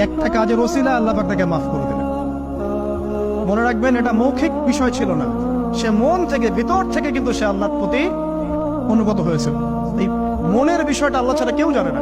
একটা কাজের ওসিলা আল্লাহ পাক তাকে মাফ করে দিলেন। মনে রাখবেন, এটা মৌখিক বিষয় ছিল না। সে মন থেকে, ভিতর থেকে কিন্তু সে আল্লাহর প্রতি অনুগত হয়েছিল। এই মনের বিষয়টা আল্লাহ ছাড়া কেউ জানে না।